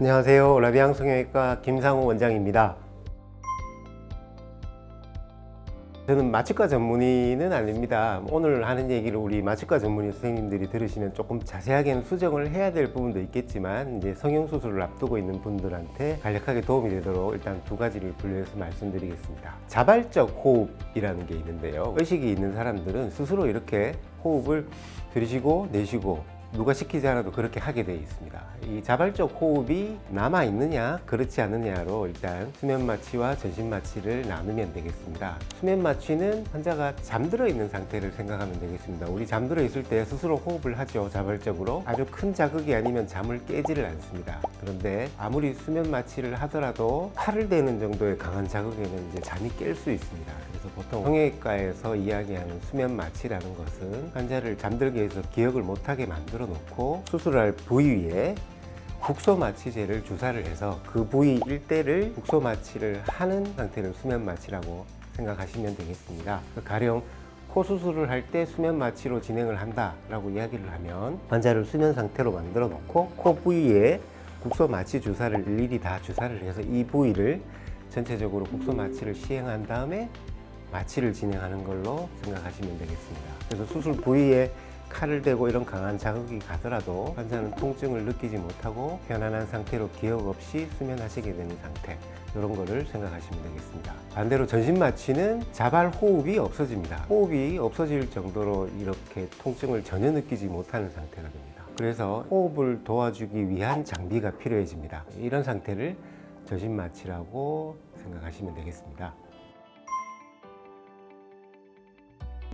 안녕하세요. 라비앙 성형외과 김상호 원장입니다. 저는 마취과 전문의는 아닙니다. 오늘 하는 얘기를 우리 마취과 전문의 선생님들이 들으시면 조금 자세하게는 수정을 해야 될 부분도 있겠지만 이제 성형 수술을 앞두고 있는 분들한테 간략하게 도움이 되도록 일단 두 가지를 분류해서 말씀드리겠습니다. 자발적 호흡이라는 게 있는데요. 의식이 있는 사람들은 스스로 이렇게 호흡을 들이쉬고 내쉬고 누가 시키지 않아도 그렇게 하게 되어 있습니다. 이 자발적 호흡이 남아 있느냐, 그렇지 않느냐로 일단 수면 마취와 전신 마취를 나누면 되겠습니다. 수면 마취는 환자가 잠들어 있는 상태를 생각하면 되겠습니다. 우리 잠들어 있을 때 스스로 호흡을 하죠, 자발적으로. 아주 큰 자극이 아니면 잠을 깨지를 않습니다. 그런데 아무리 수면 마취를 하더라도 팔을 대는 정도의 강한 자극에는 이제 잠이 깰 수 있습니다. 그래서 보통 성형외과에서 이야기하는 수면 마취라는 것은 환자를 잠들게 해서 기억을 못하게 만들어 놓고 수술할 부위에 국소 마취제를 주사를 해서 그 부위 일대를 국소 마취를 하는 상태를 수면 마취라고 생각하시면 되겠습니다. 가령 코 수술을 할 때 수면 마취로 진행을 한다라고 이야기를 하면 환자를 수면 상태로 만들어 놓고 코 부위에 국소 마취 주사를 일일이 다 주사를 해서 이 부위를 전체적으로 국소 마취를 시행한 다음에 마취를 진행하는 걸로 생각하시면 되겠습니다. 그래서 수술 부위에 칼을 대고 이런 강한 자극이 가더라도 환자는 통증을 느끼지 못하고 편안한 상태로 기억 없이 수면하시게 되는 상태 이런 거를 생각하시면 되겠습니다. 반대로 전신 마취는 자발 호흡이 없어집니다. 호흡이 없어질 정도로 이렇게 통증을 전혀 느끼지 못하는 상태가 됩니다. 그래서 호흡을 도와주기 위한 장비가 필요해집니다. 이런 상태를 전신 마취라고 생각하시면 되겠습니다.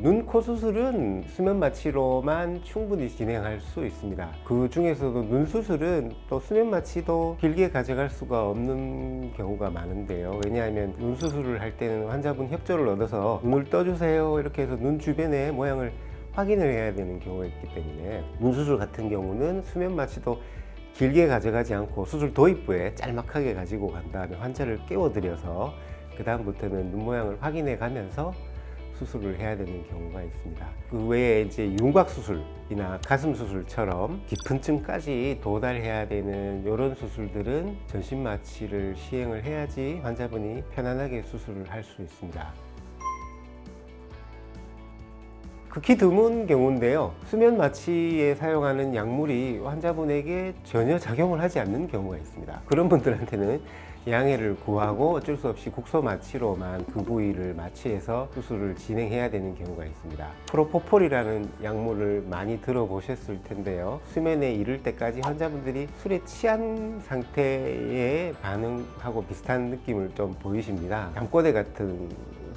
눈, 코 수술은 수면 마취로만 충분히 진행할 수 있습니다. 그 중에서도 눈 수술은 또 수면 마취도 길게 가져갈 수가 없는 경우가 많은데요. 왜냐하면 눈 수술을 할 때는 환자분 협조를 얻어서 눈을 떠주세요. 이렇게 해서 눈 주변의 모양을 확인을 해야 되는 경우가 있기 때문에 눈 수술 같은 경우는 수면 마취도 길게 가져가지 않고 수술 도입부에 짤막하게 가지고 간 다음에 환자를 깨워드려서 그 다음부터는 눈 모양을 확인해 가면서 수술을 해야 되는 경우가 있습니다. 그 외에 이제 윤곽 수술이나 가슴 수술처럼 깊은 층까지 도달해야 되는 이런 수술들은 전신 마취를 시행을 해야지 환자분이 편안하게 수술을 할 수 있습니다. 극히 드문 경우인데요. 수면 마취에 사용하는 약물이 환자분에게 전혀 작용을 하지 않는 경우가 있습니다. 그런 분들한테는 양해를 구하고 어쩔 수 없이 국소 마취로만 그 부위를 마취해서 수술을 진행해야 되는 경우가 있습니다. 프로포폴이라는 약물을 많이 들어보셨을 텐데요. 수면에 이를 때까지 환자분들이 술에 취한 상태에 반응하고 비슷한 느낌을 좀 보이십니다. 잠꼬대 같은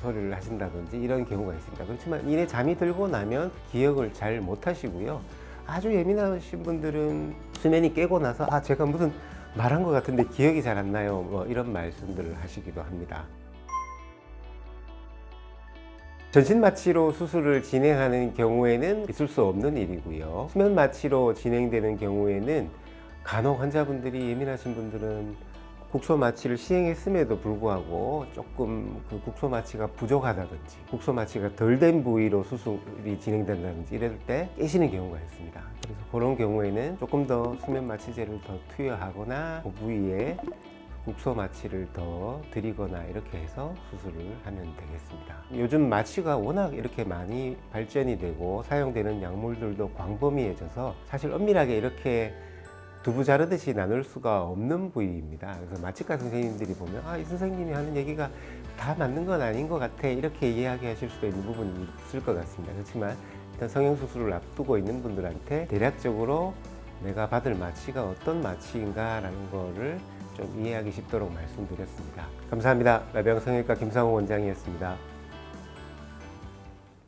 소리를 하신다든지 이런 경우가 있습니다. 그렇지만 이내 잠이 들고 나면 기억을 잘 못하시고요. 아주 예민하신 분들은 수면이 깨고 나서 아 제가 무슨 말한 것 같은데 기억이 잘 안 나요. 뭐 이런 말씀들을 하시기도 합니다. 전신 마취로 수술을 진행하는 경우에는 있을 수 없는 일이고요. 수면 마취로 진행되는 경우에는 간혹 환자분들이 예민하신 분들은 국소 마취를 시행했음에도 불구하고 조금 그 국소 마취가 부족하다든지 국소 마취가 덜 된 부위로 수술이 진행된다든지 이럴 때 깨시는 경우가 있습니다. 그래서 그런 경우에는 조금 더 수면 마취제를 더 투여하거나 그 부위에 국소 마취를 더 드리거나 이렇게 해서 수술을 하면 되겠습니다. 요즘 마취가 워낙 이렇게 많이 발전이 되고 사용되는 약물들도 광범위해져서 사실 엄밀하게 이렇게 두부 자르듯이 나눌 수가 없는 부위입니다. 그래서 마취과 선생님들이 보면 아, 이 선생님이 하는 얘기가 다 맞는 건 아닌 것 같아 이렇게 이야기하실 수도 있는 부분이 있을 것 같습니다. 그렇지만 일단 성형수술을 앞두고 있는 분들한테 대략적으로 내가 받을 마취가 어떤 마취인가라는 거를 좀 이해하기 쉽도록 말씀드렸습니다. 감사합니다. 라병 성형외과 김상호 원장이었습니다.